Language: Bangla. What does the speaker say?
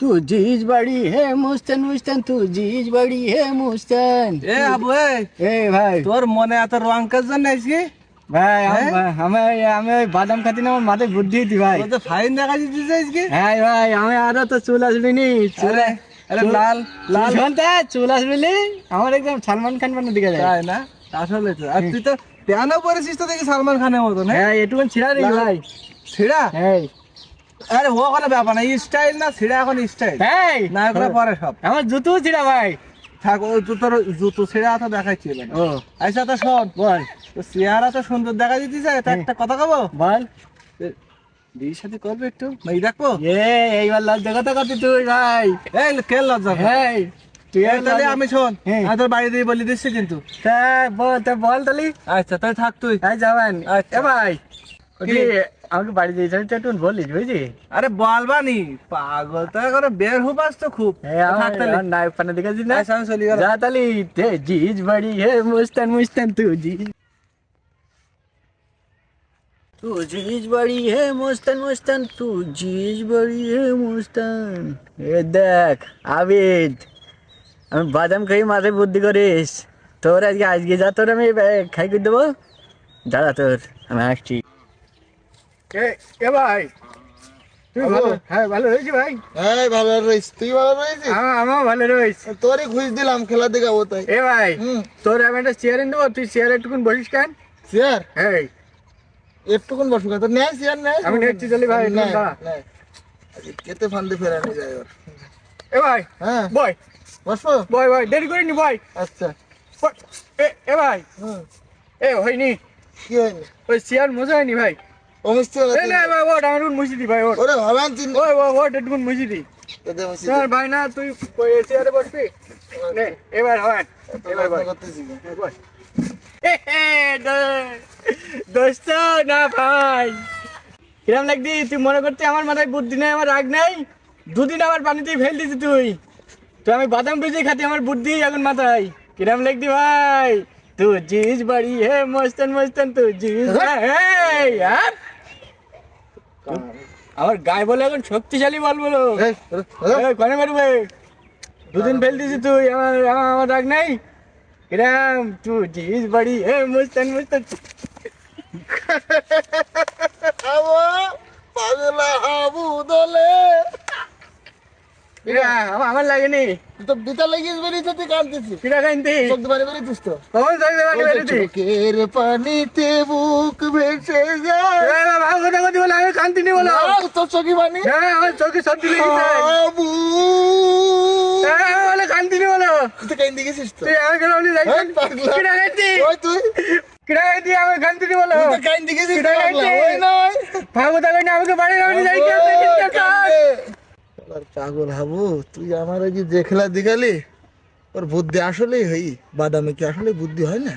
तुझीच बडी हे मुस्तान मुस्तान तुझीच बडी हे मुस्तान এ আবু এ এ ভাই তোর মনে এত রং কাজ জন্য আজকে ভাই হ্যাঁ? আম- আমি আমি ওই বাদাম খাতি না আমার মাথায় বুদ্ধি দি ভাই তোর তো ফাইন দেখা দিতেছে আজকে হ্যাঁ ভাই আমি আরো তো চুল আসবি নি চুল আরে আরে লাল লাল শুনতে চুল আসবি নি আমার একদম সালমান খান বানার দিকে যায় তাই না আসলে তো আর তুই তো প্যানও পরেছিস তো দেখি সালমান খানের মতো না হ্যাঁ এটুকু ছিড়া রে ভাই ছিড়া হ্যাঁ আরে ও কোনো ব্যাপার না স্টাইল না ছিড়া এখন স্টাইল হ্যাঁ না এগুলো পরে সব। আমার জুতো ছিড়া ভাই। থাক ও জুতোর জুতো ছিড়া তো এবার। ও। আচ্ছা তো শোন বল। তো চেহারা তো সুন্দর দেখা দিতে চাই তা একটা কথা কব? বল। বিয়ের সাথে করবে একটু? মেয়ে দেখব? এ এইবার লজ্জা কথা করছি তুই ভাই। এই কে লজ্জা? হ্যাঁ তুই এই তাহলে আমি শোন হ্যাঁ। আমি তোর বাড়ি দিয়ে বলে দিচ্ছি কিন্তু। তা বল তা বল তালি আচ্ছা তাই থাক তুই। যাবেন। আচ্ছা। এ ভাই আমাকে বাড়ি দিয়ে যাবি একটু বলিস বুঝলি? আরে বলবানি পাগল তো করে বের হবাস তো খুব। নাইফ পানে দেখে দিস না? আমি চলে গেলাম। যা তালি তে জিজ বাড়ি হে মুস্তান মুস্তান তু তু জিজ বাড়ি হে মুস্তান মুস্তান তু জিজ বাড়ি হে মুস্তান। এ দেখ আবিদ আমি বাদাম খাই মাথায় বুদ্ধি করিস। তোর আজকে আজকে যা তোর আমি খাই করে দেবো। দাদা তোর আমি আসছি। এ ভাই। তুই ভালো? হ্যাঁ ভালো রয়েছি ভাই? হ্যাঁ ভালো রয়েছিস তুই ভালো রয়েছিস? আমার ভালো রয়েছে। তোরই খুঁজ দিলাম খেলা দেখাবো তাই। এ ভাই হুম। তোর আমি একটা চেয়ার এনে দেবো তুই চেয়ার একটুকুন বসিস কেন? চেয়ার এই। একটুকুন বসুক তোর নেয় চেয়ার নেয় আমি নেচ্ছি চলি ভাই। আজকে কেতে ফান্ডে ফেরানো যায় ওর। এ ভাই হ্যাঁ। বয়। বসবো? বয় বয় দেরি করিনি বয়। আচ্ছা। এ ভাই। এ হয়নি। কি হয়নি? ওই চেয়ার মজা হয়নি ভাই। ভাই না তুই বসবি এবার হয় এবার করতেছি এ, বয় এ, এ, দো- দোস্ত না ভাই কিরম লাগদি তুই মনে করতে আমার মাথায় বুদ্ধি নেই আমার রাগ নাই দুদিন আমার পানিতেই ফেল দিছি তুই তুই আমি বাদাম বেজে খাতি আমার বুদ্ধি এখন মাথায় কিরম লাগদি ভাই তু জিজ বাড়ি হে মস্তান মস্তান তু জিজ বা- এই, হ্যাঁ? আমার গায়ে বলে এখন শক্তিশালী বল বলো। কনে মারবে দুদিন ফেল দিছি তুই আমার আমার ডাক রাগ নাই? কিরাম তু জিজ বাড়ি। এ মুস্তান মস্তান আবো পাগলা হাবু দলে কিরা, আমার- আমার লাগেনি। তুই তো বিতা লাগিস বেরিয়েছে তুই কাঁদতেছিস। কিরা খাইতে চোখ বাড়ি বেরিয়েছিস তো? কখন থাকতে পারি ওই যে বেরোতে চোখের পানিতে বুক ভেসে যায়। ভালো কথা কথা বলে আমি কান্তি নি। বলো না, তোর চোখে পানি। হ্যাঁ আমার চোখে সত্যি লেগেছে বাবু আমি বলে কান্তি নি। বলো তুই কাইন্দি গেছিস তো। তুই আমার কেন বলি যাই কিরা খাইতি ওই তুই। কিরা খাইতি আমি কান্তি নি। বলো তুই তো গেছিস কিরা পাগলা, ওই নয়। ভালো কথা আমাকে বাড়ি যাই শালার পাগল হাবু। তুই আমার যে দেখলা দিগালি ওর বুদ্ধি আসলেই হই, বাদামে কি আসলে বুদ্ধি হয় না?